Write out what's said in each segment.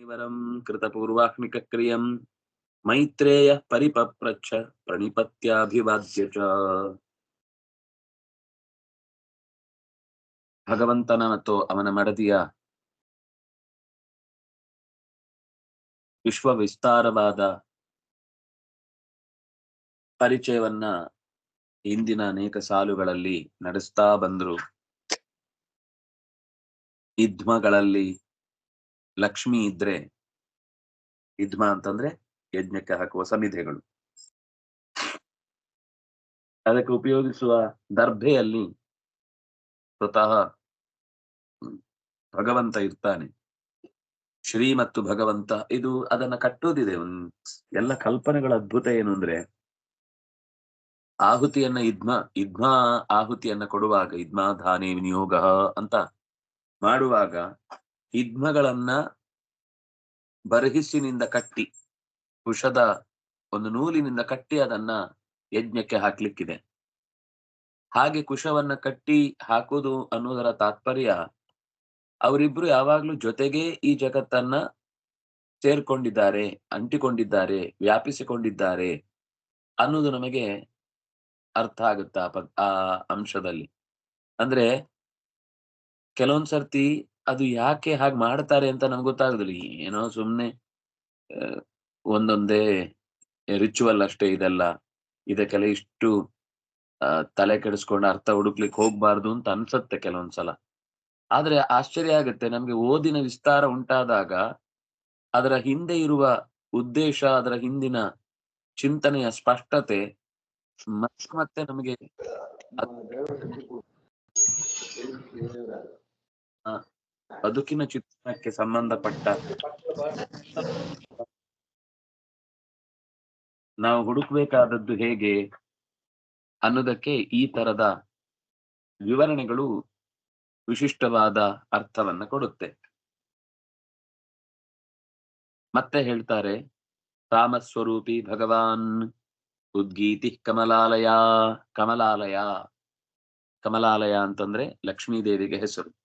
निवरं कृतपूर्वाह्निकक्रियं मैत्रेयः परिपप्रच्छ प्रणिपत्याभिवाद्य च ಭಗವಂತನ ಮತ್ತು ಅವನ ಮಡದಿಯ ವಿಶ್ವ ವಿಸ್ತಾರವಾದ ಪರಿಚಯವನ್ನ ಹಿಂದಿನ ಅನೇಕ ಸಾಲುಗಳಲ್ಲಿ ನಡೆಸ್ತಾ ಬಂದ್ರು ಇದ್ಮಗಳಲ್ಲಿ ಲಕ್ಷ್ಮಿ ಇದ್ರೆ ಇದ್ಮ ಅಂತಂದ್ರೆ ಯಜ್ಞಕ್ಕೆ ಹಾಕುವ ಸಮಿಧೆಗಳು ಅದಕ್ಕೆ ಉಪಯೋಗಿಸುವ ದರ್ಭೆಯಲ್ಲಿ ಸ್ವತಃ ಭಗವಂತ ಇರ್ತಾನೆ. ಶ್ರೀ ಮತ್ತು ಭಗವಂತ, ಇದು ಅದನ್ನ ಕಟ್ಟೋದಿದೆ. ಒಂದ್ ಎಲ್ಲ ಕಲ್ಪನೆಗಳ ಅದ್ಭುತ ಏನು ಅಂದ್ರೆ, ಆಹುತಿಯನ್ನ ಇದ್ಮ ಇದ್ಮ ಆಹುತಿಯನ್ನ ಕೊಡುವಾಗ, ಇದ್ಮ ಧಾನೆ ವಿನಿಯೋಗ ಅಂತ ಮಾಡುವಾಗ ಇದ್ಮಗಳನ್ನ ಬರಹಿಸಿನಿಂದ ಕಟ್ಟಿ, ಕುಶದ ಒಂದು ನೂಲಿನಿಂದ ಕಟ್ಟಿ ಅದನ್ನ ಯಜ್ಞಕ್ಕೆ ಹಾಕ್ಲಿಕ್ಕಿದೆ. ಹಾಗೆ ಕುಶವನ್ನ ಕಟ್ಟಿ ಹಾಕುದು ಅನ್ನೋದರ ತಾತ್ಪರ್ಯ ಅವರಿಬ್ರು ಯಾವಾಗ್ಲೂ ಜೊತೆಗೆ ಈ ಜಗತ್ತನ್ನ ಸೇರ್ಕೊಂಡಿದ್ದಾರೆ, ಅಂಟಿಕೊಂಡಿದ್ದಾರೆ, ವ್ಯಾಪಿಸಿಕೊಂಡಿದ್ದಾರೆ ಅನ್ನೋದು ನಮಗೆ ಅರ್ಥ ಆಗುತ್ತಾ ಆ ಅಂಶದಲ್ಲಿ. ಅಂದ್ರೆ ಕೆಲವೊಂದ್ ಸರ್ತಿ ಅದು ಯಾಕೆ ಹಾಗೆ ಮಾಡ್ತಾರೆ ಅಂತ ನಮ್ಗೆ ಗೊತ್ತಾಗುದಿಲ್ಲ ಏನೋ ಸುಮ್ನೆ ಒಂದೊಂದೇ ರಿಚುವಲ್ ಅಷ್ಟೇ ಇದೆಲ್ಲ ಇದಕ್ಕೆಲ್ಲ ಇಷ್ಟು ತಲೆ ಕೆಡಿಸ್ಕೊಂಡು ಅರ್ಥ ಹುಡುಕ್ಲಿಕ್ಕೆ ಹೋಗ್ಬಾರ್ದು ಅಂತ ಅನ್ಸತ್ತೆ ಕೆಲವೊಂದ್ಸಲ ಆದ್ರೆ ಆಶ್ಚರ್ಯ ಆಗುತ್ತೆ ನಮ್ಗೆ ಓದಿನ ವಿಸ್ತಾರ ಉಂಟಾದಾಗ ಅದರ ಹಿಂದೆ ಇರುವ ಉದ್ದೇಶ ಅದರ ಹಿಂದಿನ ಚಿಂತನೆಯ ಸ್ಪಷ್ಟತೆ ಮತ್ತೆ ಮತ್ತೆ ನಮಗೆ ಬದುಕಿನ ಚಿತ್ರಣಕ್ಕೆ ಸಂಬಂಧಪಟ್ಟ ನಾವು ಹುಡುಕ್ಬೇಕಾದದ್ದು ಹೇಗೆ ಅನ್ನೋದಕ್ಕೆ ಈ ತರದ ವಿವರಣೆಗಳು ವಿಶಿಷ್ಟವಾದ ಅರ್ಥವನ್ನ ಕೊಡುತ್ತೆ. ಮತ್ತೆ ಹೇಳ್ತಾರೆ, ರಾಮಸ್ವರೂಪಿ ಭಗವಾನ್, ಉದ್ಗೀತಿ ಕಮಲಾಲಯ ಕಮಲಾಲಯ ಕಮಲಾಲಯ ಅಂತಂದ್ರೆ ಲಕ್ಷ್ಮೀದೇವಿಗೆ ಹೆಸರು.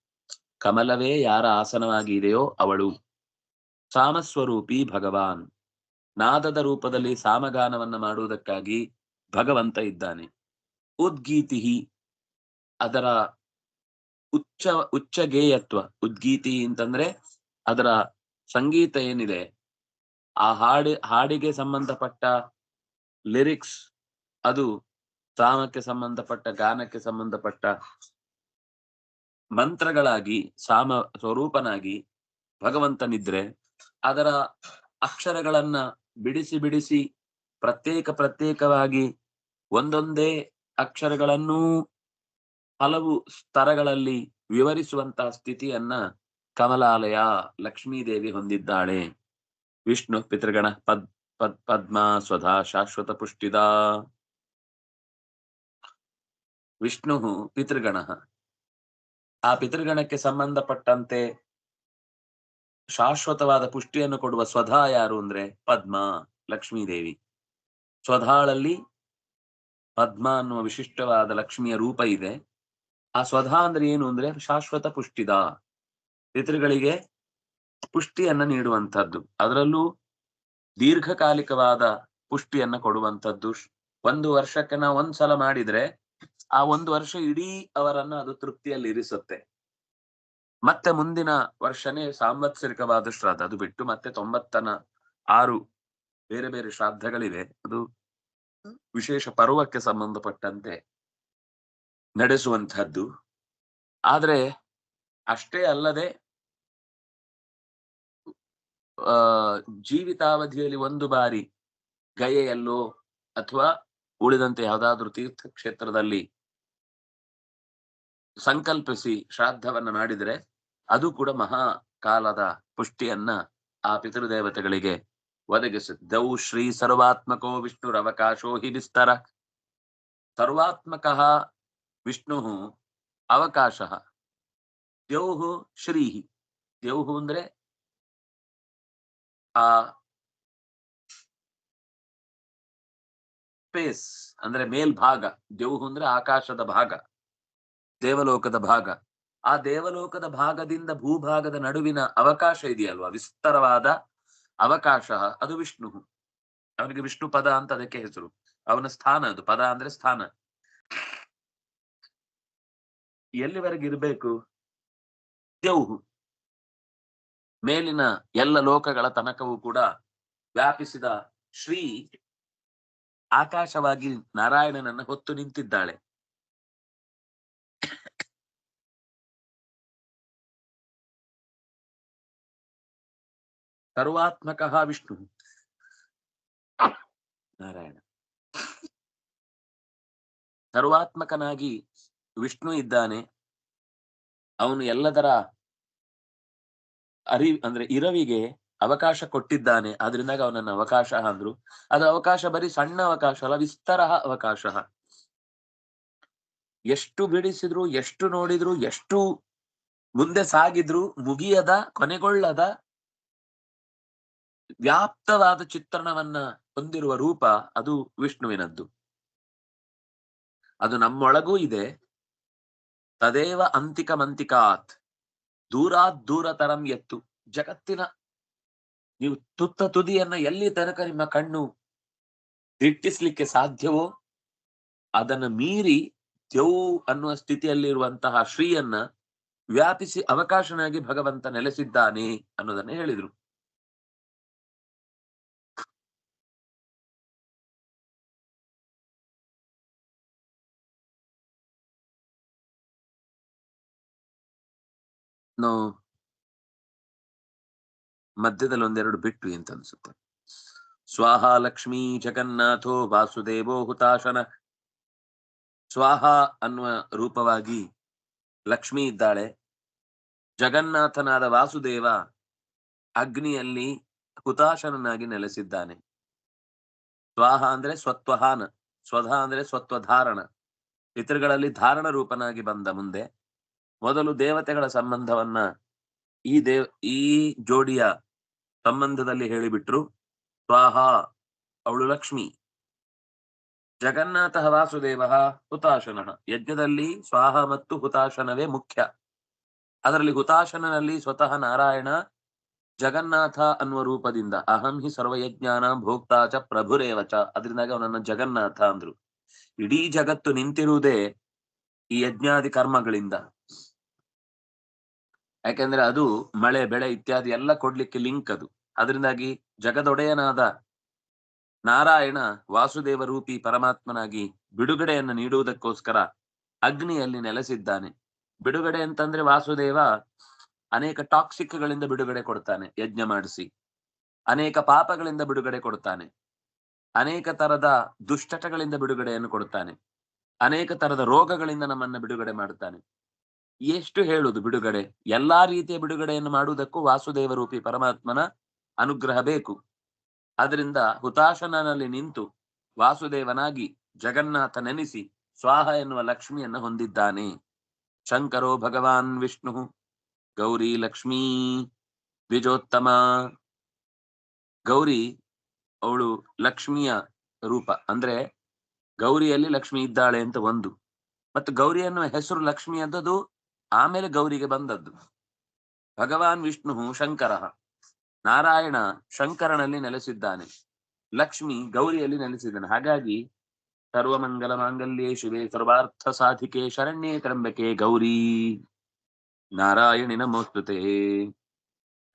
ಕಮಲವೇ ಯಾರ ಆಸನವಾಗಿದೆಯೋ ಅವಳು. ಸಾಮಸ್ವರೂಪಿ ಭಗವಾನ್. ನಾದದ ರೂಪದಲ್ಲಿ ಸಾಮಗಾನವನ್ನ ಮಾಡುವುದಕ್ಕಾಗಿ ಭಗವಂತ ಇದ್ದಾನೆ. ಉದ್ಗೀತಿ ಅದರ ಉಚ್ಚ ಉಚ್ಚ ಗೇಯತ್ವ ಉದ್ಗೀತಿ ಅಂತಂದ್ರೆ ಅದರ ಸಂಗೀತ ಏನಿದೆ? ಆ ಹಾಡಿ, ಹಾಡಿಗೆ ಸಂಬಂಧಪಟ್ಟ ಲಿರಿಕ್ಸ್ ಅದು ಸಾಮಕ್ಕೆ ಸಂಬಂಧಪಟ್ಟ, ಗಾನಕ್ಕೆ ಸಂಬಂಧಪಟ್ಟ ಮಂತ್ರಗಳಾಗಿ, ಸಾಮ, ಸ್ವರೂಪನಾಗಿ ಭಗವಂತನಿದ್ರೆ ಅದರ ಅಕ್ಷರಗಳನ್ನ ಬಿಡಿಸಿ ಬಿಡಿಸಿ ಪ್ರತ್ಯೇಕ ಪ್ರತ್ಯೇಕವಾಗಿ ಒಂದೊಂದೇ ಅಕ್ಷರಗಳನ್ನೂ ಹಲವು ಸ್ತರಗಳಲ್ಲಿ ವಿವರಿಸುವಂತಹ ಸ್ಥಿತಿಯನ್ನ ಕಮಲಾಲಯ ಲಕ್ಷ್ಮೀದೇವಿ ಹೊಂದಿದ್ದಾಳೆ. ವಿಷ್ಣು ಪಿತೃಗಣ ಪದ್ ಪದ್, ಪದ್ಮ ಸ್ವಧಾ ಶಾಶ್ವತ ಪುಷ್ಟಿದ. ವಿಷ್ಣು ಪಿತೃಗಣ. ಆ ಪಿತೃಗಣಕ್ಕೆ ಸಂಬಂಧಪಟ್ಟಂತೆ ಶಾಶ್ವತವಾದ ಪುಷ್ಟಿಯನ್ನು ಕೊಡುವ ಸ್ವಧಾ ಯಾರು ಅಂದ್ರೆ ಪದ್ಮ, ಲಕ್ಷ್ಮೀದೇವಿ. ಸ್ವಧಾಳಲ್ಲಿ ಪದ್ಮ ಅನ್ನುವ ವಿಶಿಷ್ಟವಾದ ಲಕ್ಷ್ಮಿಯ ರೂಪ ಇದೆ. ಆ ಸ್ವಧಾ ಅಂದ್ರೆ ಏನು ಅಂದ್ರೆ ಶಾಶ್ವತ ಪುಷ್ಟಿದ. ಪಿತೃಗಳಿಗೆ ಪುಷ್ಟಿಯನ್ನ ನೀಡುವಂಥದ್ದು. ಅದರಲ್ಲೂ ದೀರ್ಘಕಾಲಿಕವಾದ ಪುಷ್ಟಿಯನ್ನ ಕೊಡುವಂಥದ್ದು. ಒಂದು ವರ್ಷಕ್ಕೆ ನಾವು ಒಂದ್ಸಲ ಮಾಡಿದ್ರೆ ಆ ಒಂದು ವರ್ಷ ಇಡೀ ಅವರನ್ನ ಅದು ತೃಪ್ತಿಯಲ್ಲಿ ಇರಿಸುತ್ತೆ ಮತ್ತೆ ಮುಂದಿನ ವರ್ಷನೇ ಸಾಂವತ್ಸರಿಕವಾದ ಶ್ರಾದ್ದ ಅದು ಬಿಟ್ಟು ಮತ್ತೆ ತೊಂಬತ್ತನ ಆರು ಬೇರೆ ಬೇರೆ ಶ್ರಾದ್ದಗಳಿವೆ. ಅದು ವಿಶೇಷ ಪರ್ವಕ್ಕೆ ಸಂಬಂಧಪಟ್ಟಂತೆ ನಡೆಸುವಂತಹದ್ದು ಆದ್ರೆ ಅಷ್ಟೇ ಅಲ್ಲದೆ ಆ ಜೀವಿತಾವಧಿಯಲ್ಲಿ ಒಂದು ಬಾರಿ ಗಯೆಯಲ್ಲೋ ಅಥವಾ ಉಳಿದಂತೆ ಯಾವುದಾದ್ರೂ ತೀರ್ಥಕ್ಷೇತ್ರದಲ್ಲಿ ಸಂಕಲ್ಪಿಸಿ ಶ್ರಾದ್ದವನ್ನ ಮಾಡಿದರೆ ಅದು ಕೂಡ ಮಹಾ ಕಾಲದ ಪುಷ್ಟಿಯನ್ನ ಆ ಪಿತೃದೇವತೆಗಳಿಗೆ ದೌ ಶ್ರೀ ಸರ್ವಾತ್ಮಕೋ ವಿಷ್ಣುರವಕಾಶೋ ಹಿ ವಿಸ್ತಾರ ಸರ್ವಾತ್ಮಕ ವಿಷ್ಣು ಅವಕಾಶ. ದ್ಯೌಹು ಶ್ರೀಹಿ. ದ್ಯೌಹು ಅಂದ್ರೆ ಆ ಸ್ಪೇಸ್ ಅಂದ್ರೆ ಮೇಲ್ಭಾಗ. ದ್ಯೌಹು ಅಂದ್ರೆ ಆಕಾಶದ ಭಾಗ. ದೇವಲೋಕದ ಭಾಗ. ಆ ದೇವಲೋಕದ ಭಾಗದಿಂದ ಭೂಭಾಗದ ನಡುವಿನ ಅವಕಾಶ ಇದೆಯಲ್ವಾ? ವಿಸ್ತಾರವಾದ ಅವಕಾಶ. ಅದು ವಿಷ್ಣು. ಅವನಿಗೆ ವಿಷ್ಣು ಪದ ಅಂತ ಅದಕ್ಕೆ ಹೆಸರು. ಅವನ ಸ್ಥಾನ ಅದು. ಪದ ಅಂದ್ರೆ ಸ್ಥಾನ. ಎಲ್ಲಿವರೆಗೆ ಇರಬೇಕು? ದೇವು ಮೇಲಿನ ಎಲ್ಲ ಲೋಕಗಳ ತನಕವೂ ಕೂಡ ವ್ಯಾಪಿಸಿದ ಶ್ರೀ ಆಕಾಶವಾಗಿ ನಾರಾಯಣನನ್ನ ಹೊತ್ತು ನಿಂತಿದ್ದಾಳೆ. ಸರ್ವಾತ್ಮಕ ವಿಷ್ಣು. ನಾರಾಯಣ. ಸರ್ವಾತ್ಮಕನಾಗಿ ವಿಷ್ಣು ಇದ್ದಾನೆ. ಅವನು ಎಲ್ಲದರ ಅರಿ ಅಂದ್ರೆ ಇರವಿಗೆ ಅವಕಾಶ ಕೊಟ್ಟಿದ್ದಾನೆ. ಅದರಿಂದಾಗ ಅವನನ್ನ ಅವಕಾಶ ಅಂದ್ರು. ಅದು ಅವಕಾಶ ಬರೀ ಸಣ್ಣ ಅವಕಾಶ ಅಲ್ಲ ವಿಸ್ತಾರ ಅವಕಾಶ. ಎಷ್ಟು ಬಿಡಿಸಿದ್ರು, ಎಷ್ಟು ನೋಡಿದ್ರು, ಎಷ್ಟು ಮುಂದೆ ಸಾಗಿದ್ರು, ಮುಗಿಯದ, ಕೊನೆಗೊಳ್ಳದ ವ್ಯಾಪ್ತವಾದ ಚಿತ್ರಣವನ್ನ ಹೊಂದಿರುವ ರೂಪ ಅದು ವಿಷ್ಣುವಿನದ್ದು. ಅದು ನಮ್ಮೊಳಗೂ ಇದೆ. ತದೇವ ಅಂತಿಕ ಮಂತಿಕಾತ್. ದೂರಾತ್ ದೂರತರಂ ಎತ್ತು. ಜಗತ್ತಿನ ನೀವು ತುತ್ತ ತುದಿಯನ್ನ ಎಲ್ಲಿ ತನಕ ನಿಮ್ಮ ಕಣ್ಣು ದಿಟ್ಟಿಸ್ಲಿಕ್ಕೆ ಸಾಧ್ಯವೋ, ಅದನ್ನ ಮೀರಿ ದ್ಯೌ ಅನ್ನುವ ಸ್ಥಿತಿಯಲ್ಲಿರುವಂತಹ ಶ್ರೀಯನ್ನ ವ್ಯಾಪಿಸಿ ಅವಕಾಶನಾಗಿ ಭಗವಂತ ನೆಲೆಸಿದ್ದಾನೆ ಅನ್ನೋದನ್ನ ಹೇಳಿದ್ರು. ನೋ. ಮಧ್ಯದಲ್ಲಿ ಒಂದೆರಡು ಬಿಟ್ಟು ಅಂತ ಅನ್ಸುತ್ತೆ ಸ್ವಾಹ ಲಕ್ಷ್ಮೀ ಜಗನ್ನಾಥೋ ವಾಸುದೇವೋ ಹುತಾಶನ. ಸ್ವಾಹ ಅನ್ನುವ ರೂಪವಾಗಿ ಲಕ್ಷ್ಮಿ ಇದ್ದಾಳೆ. ಜಗನ್ನಾಥನಾದ ವಾಸುದೇವ ಅಗ್ನಿಯಲ್ಲಿ ಹುತಾಶನನಾಗಿ ನೆಲೆಸಿದ್ದಾನೆ. ಸ್ವಾಹ ಅಂದ್ರೆ ಸ್ವತ್ವಹಾನ, ಸ್ವಧ ಅಂದ್ರೆ ಸ್ವತ್ವಧಾರಣ. ಪಿತೃಗಳಲ್ಲಿ ಧಾರಣ ರೂಪನಾಗಿ ಬಂದ ಮುಂದೆ ಮೊದಲು ದೇವತೆಗಳ ಸಂಬಂಧವನ್ನ ಈ ದೇವ್, ಈ ಜೋಡಿಯ ಸಂಬಂಧದಲ್ಲಿ ಹೇಳಿಬಿಟ್ರು. ಸ್ವಾಹ, ಅವಳು ಲಕ್ಷ್ಮಿ. ಜಗನ್ನಾಥ ವಾಸುದೇವ ಹುತಾಶನ. ಯಜ್ಞದಲ್ಲಿ ಸ್ವಾಹ ಮತ್ತು ಹುತಾಶನವೇ ಮುಖ್ಯ. ಅದರಲ್ಲಿ ಹುತಾಶನನಲ್ಲಿ ಸ್ವತಃ ನಾರಾಯಣ, ಜಗನ್ನಾಥ ಅನ್ನುವ ರೂಪದಿಂದ ಅಹಂ ಹಿ ಸರ್ವಯಜ್ಞಾನ ಭೋಕ್ತಾ ಚ ಪ್ರಭುರೇವ ಚ. ಅದರಿಂದಾಗಿ ಅವನನ್ನ ಜಗನ್ನಾಥ ಅಂದ್ರು. ಇಡೀ ಜಗತ್ತು ನಿಂತಿರುವುದೇ ಈ ಯಜ್ಞಾದಿ ಕರ್ಮಗಳಿಂದ. ಯಾಕೆಂದ್ರೆ ಅದು ಮಳೆ, ಬೆಳೆ ಇತ್ಯಾದಿ ಎಲ್ಲ ಕೊಡ್ಲಿಕ್ಕೆ ಲಿಂಕ್ ಅದು. ಅದರಿಂದಾಗಿ ಜಗದೊಡೆಯನಾದ ನಾರಾಯಣ ವಾಸುದೇವ ರೂಪಿ ಪರಮಾತ್ಮನಾಗಿ ಬಿಡುಗಡೆಯನ್ನು ನೀಡುವುದಕ್ಕೋಸ್ಕರ ಅಗ್ನಿಯಲ್ಲಿ ನೆಲೆಸಿದ್ದಾನೆ. ಬಿಡುಗಡೆ ಅಂತಂದ್ರೆ ವಾಸುದೇವ ಅನೇಕ ಟಾಕ್ಸಿಕ್ ಗಳಿಂದ ಬಿಡುಗಡೆ ಕೊಡ್ತಾನೆ, ಯಜ್ಞ ಮಾಡಿಸಿ. ಅನೇಕ ಪಾಪಗಳಿಂದ ಬಿಡುಗಡೆ ಕೊಡ್ತಾನೆ. ಅನೇಕ ತರದ ದುಷ್ಟಟಗಳಿಂದ ಬಿಡುಗಡೆಯನ್ನು ಕೊಡ್ತಾನೆ. ಅನೇಕ ತರದ ರೋಗಗಳಿಂದ ನಮ್ಮನ್ನ ಬಿಡುಗಡೆ ಮಾಡುತ್ತಾನೆ ಎಷ್ಟು ಹೇಳುದು ಬಿಡುಗಡೆ? ಎಲ್ಲಾ ರೀತಿಯ ಬಿಡುಗಡೆಯನ್ನು ಮಾಡುವುದಕ್ಕೂ ವಾಸುದೇವ ರೂಪಿ ಪರಮಾತ್ಮನ ಅನುಗ್ರಹ ಬೇಕು. ಅದರಿಂದ ಹುತಾಶನಲ್ಲಿ ನಿಂತು ವಾಸುದೇವನಾಗಿ ಜಗನ್ನಾಥ ನೆನೆಸಿ ಸ್ವಾಹ ಎನ್ನುವ ಲಕ್ಷ್ಮಿಯನ್ನು ಹೊಂದಿದ್ದಾನೆ. ಶಂಕರೋ ಭಗವಾನ್ ವಿಷ್ಣು, ಗೌರಿ ಲಕ್ಷ್ಮೀ, ದ್ವಿಜೋತ್ತಮ. ಗೌರಿ ಅವಳು ಲಕ್ಷ್ಮಿಯ ರೂಪ. ಅಂದ್ರೆ ಗೌರಿಯಲ್ಲಿ ಲಕ್ಷ್ಮಿ ಇದ್ದಾಳೆ ಅಂತ ಒಂದು. ಮತ್ತು ಗೌರಿ ಅನ್ನುವ ಹೆಸರು ಲಕ್ಷ್ಮಿ ಅದ್ದದು ಆಮೇಲೆ ಗೌರಿಗೆ ಬಂದದ್ದು. ಭಗವಾನ್ ವಿಷ್ಣು ಶಂಕರ ನಾರಾಯಣ ಶಂಕರನಲ್ಲಿ ನೆಲೆಸಿದ್ದಾನೆ. ಲಕ್ಷ್ಮಿ ಗೌರಿಯಲ್ಲಿ ನೆಲೆಸಿದ್ದಾನೆ. ಹಾಗಾಗಿ ಸರ್ವಮಂಗಲ ಮಾಂಗಲ್ಯೇ ಶಿವೇ ಸರ್ವಾರ್ಥ ಸಾಧಿಕೆ ಶರಣ್ಯೇ ತ್ರಂಬಕೆ ಗೌರಿ. ನಾರಾಯಣಿ ನಮೋಸ್ತುತೆ.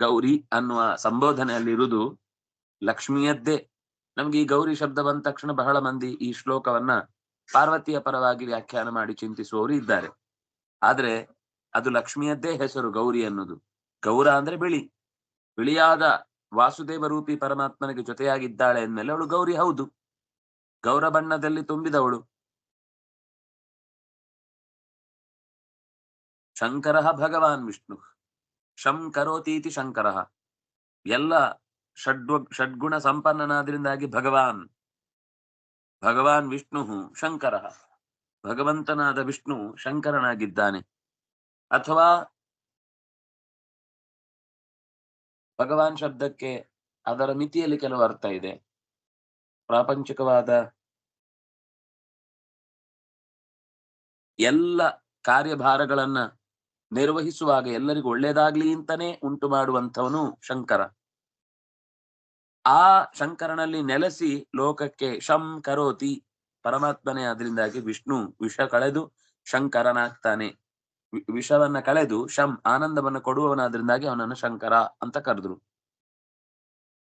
ಗೌರಿ ಅನ್ನುವ ಸಂಬೋಧನೆಯಲ್ಲಿರುವುದು ಲಕ್ಷ್ಮಿಯದ್ದೇ. ನಮ್ಗೆ ಈ ಗೌರಿ ಶಬ್ದ ಬಂದ ತಕ್ಷಣ ಬಹಳ ಮಂದಿ ಈ ಶ್ಲೋಕವನ್ನ ಪಾರ್ವತಿಯ ಪರವಾಗಿ ವ್ಯಾಖ್ಯಾನ ಮಾಡಿ ಚಿಂತಿಸುವವರು ಇದ್ದಾರೆ. ಆದ್ರೆ ಅದು ಲಕ್ಷ್ಮಿಯದ್ದೇ ಹೆಸರು, ಗೌರಿ ಅನ್ನೋದು. ಗೌರ ಅಂದ್ರೆ ಬಿಳಿ. ಬಿಳಿಯಾದ ವಾಸುದೇವ ರೂಪಿ ಪರಮಾತ್ಮನಿಗೆ ಜೊತೆಯಾಗಿದ್ದಾಳೆ ಅಂದ್ಮೇಲೆ ಅವಳು ಗೌರಿ ಹೌದು. ಗೌರ ಬಣ್ಣದಲ್ಲಿ ತುಂಬಿದವಳು. ಶಂಕರ ಭಗವಾನ್ ವಿಷ್ಣು. ಶಂಕರೋತೀತಿ ಶಂಕರ. ಎಲ್ಲ ಷಡ್ವ, ಷಡ್ಗುಣ ಸಂಪನ್ನನಾದ್ರಿಂದಾಗಿ ಭಗವಾನ್. ಭಗವಾನ್ ವಿಷ್ಣು ಶಂಕರ. ಭಗವಂತನಾದ ವಿಷ್ಣು ಶಂಕರನಾಗಿದ್ದಾನೆ. ಅಥವಾ ಭಗವಾನ್ ಶಬ್ದಕ್ಕೆ ಅದರ ಮಿತಿಯಲ್ಲಿ ಕೆಲವು ಅರ್ಥ ಇದೆ. ಪ್ರಾಪಂಚಿಕವಾದ ಎಲ್ಲ ಕಾರ್ಯಭಾರಗಳನ್ನ ನಿರ್ವಹಿಸುವಾಗ ಎಲ್ಲರಿಗೂ ಒಳ್ಳೇದಾಗ್ಲಿ ಅಂತಾನೆ ಉಂಟು ಮಾಡುವಂಥವನು ಶಂಕರ. ಆ ಶಂಕರನಲ್ಲಿ ನೆಲೆಸಿ ಲೋಕಕ್ಕೆ ಶಂ ಕರೋತಿ, ಪರಮಾತ್ಮನೇ ಅದರಿಂದಾಗಿ ವಿಷ್ಣು ವಿಷ ಕಳೆದು ಶಂಕರನಾಗ್ತಾನೆ. ವಿಷವನ್ನ ಕಳೆದು ಶಂ ಆನಂದವನ್ನ ಕೊಡುವವನಾದ್ರಿಂದಾಗಿ ಅವನನ್ನು ಶಂಕರ ಅಂತ ಕರೆದ್ರು.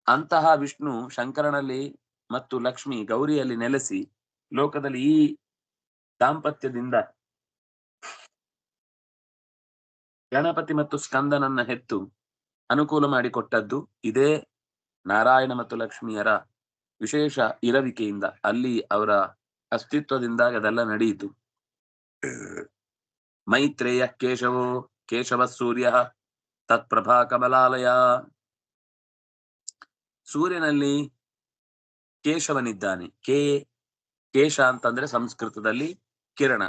ಅಂತಹ ವಿಷ್ಣು ಶಂಕರನಲ್ಲಿ ಮತ್ತು ಲಕ್ಷ್ಮಿ ಗೌರಿಯಲ್ಲಿ ನೆಲೆಸಿ ಲೋಕದಲ್ಲಿ ಈ ದಾಂಪತ್ಯದಿಂದ ಗಣಪತಿ ಮತ್ತು ಸ್ಕಂದನನ್ನ ಹೆತ್ತು ಅನುಕೂಲ ಮಾಡಿಕೊಟ್ಟದ್ದು ಇದೇ ನಾರಾಯಣ ಮತ್ತು ಲಕ್ಷ್ಮಿಯರ ವಿಶೇಷ ಇರವಿಕೆಯಿಂದ. ಅಲ್ಲಿ ಅವರ ಅಸ್ತಿತ್ವದಿಂದ ಅದೆಲ್ಲ ನಡೆಯಿತು. ಮೈತ್ರೇಯ ಕೇಶವೋ ಕೇಶವ ಸೂರ್ಯ ತತ್ಪ್ರಭಾ ಕಮಲಾಲಯ ಸೂರ್ಯನಲ್ಲಿ ಕೇಶವನಿದ್ದಾನೆ. ಕೇ, ಕೇಶ ಅಂತಂದ್ರೆ ಸಂಸ್ಕೃತದಲ್ಲಿ ಕಿರಣ.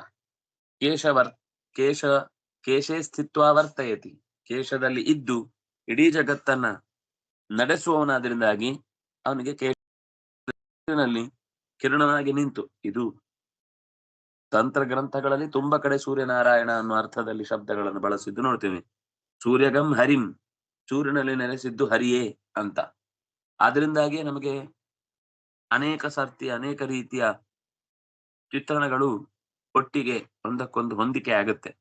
ಕೇಶವರ್, ಕೇಶ, ಕೇಶೇ ಸ್ಥಿತ್ವ ವರ್ತಯತಿ. ಕೇಶದಲ್ಲಿ ಇದ್ದು ಇಡೀ ಜಗತ್ತನ್ನ ನಡೆಸುವವನಾದ್ರಿಂದಾಗಿ ಅವನಿಗೆ ಕೇಶನಲ್ಲಿ ಕಿರಣನಾಗಿ ನಿಂತು. ಇದು ತಂತ್ರ ಗ್ರಂಥಗಳಲ್ಲಿ ತುಂಬಾ ಕಡೆ ಸೂರ್ಯನಾರಾಯಣ ಅನ್ನೋ ಅರ್ಥದಲ್ಲಿ ಶಬ್ದಗಳನ್ನು ಬಳಸಿದ್ದು ನೋಡ್ತೀವಿ. ಸೂರ್ಯಗಂ ಹರಿಂ, ಸೂರ್ಯನಲ್ಲಿ ನೆಲೆಸಿದ್ದು ಹರಿಯೇ ಅಂತ. ಆದ್ರಿಂದಾಗಿ ನಮಗೆ ಅನೇಕ ಸರ್ತಿ, ಅನೇಕ ರೀತಿಯ ಚಿತ್ರಣಗಳು ಒಟ್ಟಿಗೆ ಒಂದಕ್ಕೊಂದು ಹೊಂದಿಕೆ ಆಗುತ್ತೆ.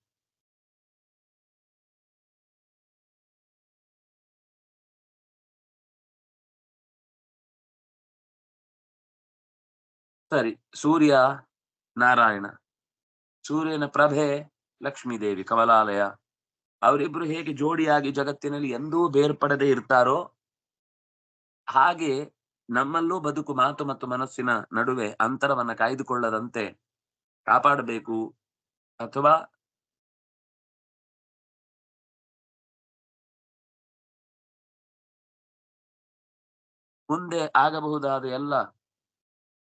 ಸರಿ, ಸೂರ್ಯ ನಾರಾಯಣ. ಸೂರ್ಯನ ಪ್ರಭೆ ಲಕ್ಷ್ಮೀದೇವಿ ಕಮಲಾಲಯ. ಅವರಿಬ್ರು ಹೇಗೆ ಜೋಡಿಯಾಗಿ ಜಗತ್ತಿನಲ್ಲಿ ಎಂದೂ ಬೇರ್ಪಡದೆ ಇರ್ತಾರೋ ಹಾಗೆ ನಮ್ಮಲ್ಲೂ ಬದುಕು ಮಾತು ಮತ್ತು ಮನಸ್ಸಿನ ನಡುವೆ ಅಂತರವನ್ನ ಕಾಯ್ದುಕೊಳ್ಳದಂತೆ ಕಾಪಾಡಬೇಕು ಅಥವಾ ಮುಂದೆ ಆಗಬಹುದಾದ ಎಲ್ಲ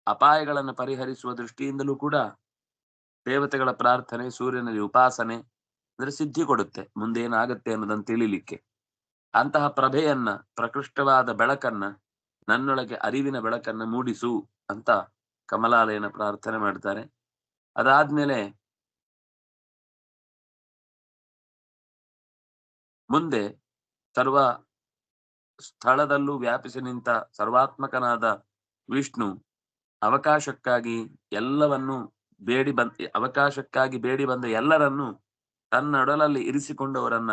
ಅಪಾಯಗಳನ್ನು ಪರಿಹರಿಸುವ ದೃಷ್ಟಿಯಿಂದಲೂ ಕೂಡ ದೇವತೆಗಳ ಪ್ರಾರ್ಥನೆ, ಸೂರ್ಯನಲ್ಲಿ ಉಪಾಸನೆ, ಅಂದ್ರೆ ಸಿದ್ಧಿ ಕೊಡುತ್ತೆ. ಮುಂದೆ ಏನಾಗುತ್ತೆ ಅನ್ನೋದನ್ನ ತಿಳಿಲಿಕ್ಕೆ. ಅಂತಹ ಪ್ರಭೆಯನ್ನ, ಪ್ರಕೃಷ್ಟವಾದ ಬೆಳಕನ್ನ, ನನ್ನೊಳಗೆ ಅರಿವಿನ ಬೆಳಕನ್ನ ಮೂಡಿಸು ಅಂತ ಕಮಲಾಲಯನ ಪ್ರಾರ್ಥನೆ ಮಾಡ್ತಾರೆ. ಅದಾದ್ಮೇಲೆ ಮುಂದೆ ಸರ್ವ ಸ್ಥಳದಲ್ಲೂ ವ್ಯಾಪಿಸಿ ನಿಂತ ಸರ್ವಾತ್ಮಕನಾದ ವಿಷ್ಣು ಅವಕಾಶಕ್ಕಾಗಿ ಎಲ್ಲವನ್ನು ಬೇಡಿ ಬಂದ, ಅವಕಾಶಕ್ಕಾಗಿ ಬೇಡಿ ಬಂದ ಎಲ್ಲರನ್ನು ತನ್ನೊಡಲಲ್ಲಿ ಇರಿಸಿಕೊಂಡವರನ್ನ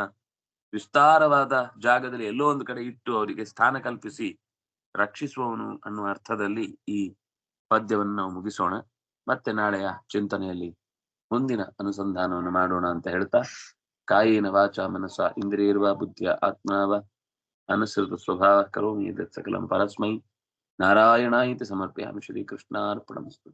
ವಿಸ್ತಾರವಾದ ಜಾಗದಲ್ಲಿ ಎಲ್ಲೋ ಒಂದು ಕಡೆ ಇಟ್ಟು ಅವರಿಗೆ ಸ್ಥಾನ ಕಲ್ಪಿಸಿ ರಕ್ಷಿಸುವವನು ಅನ್ನುವ ಅರ್ಥದಲ್ಲಿ ಈ ಪದ್ಯವನ್ನು ನಾವು ಮುಗಿಸೋಣ. ಮತ್ತೆ ನಾಳೆಯ ಚಿಂತನೆಯಲ್ಲಿ ಮುಂದಿನ ಅನುಸಂಧಾನವನ್ನು ಮಾಡೋಣ ಅಂತ ಹೇಳ್ತಾ, ಕಾಯಿನ ವಾಚ ಮನಸ ಇಂದ್ರಿಯರ್ವ ಬುದ್ಧಿಯ ಆತ್ಮಾವ ಅನುಸೃತ ಸ್ವಭಾವ ಕರೋಮಿ ಸಕಲಂ ಪರಸ್ಮೈ. ಸಮರ್ಪ ಶ್ರೀ ಶ್ರೀಕೃಷ್ಣಾರ್ಪಣಮಸ್ತು.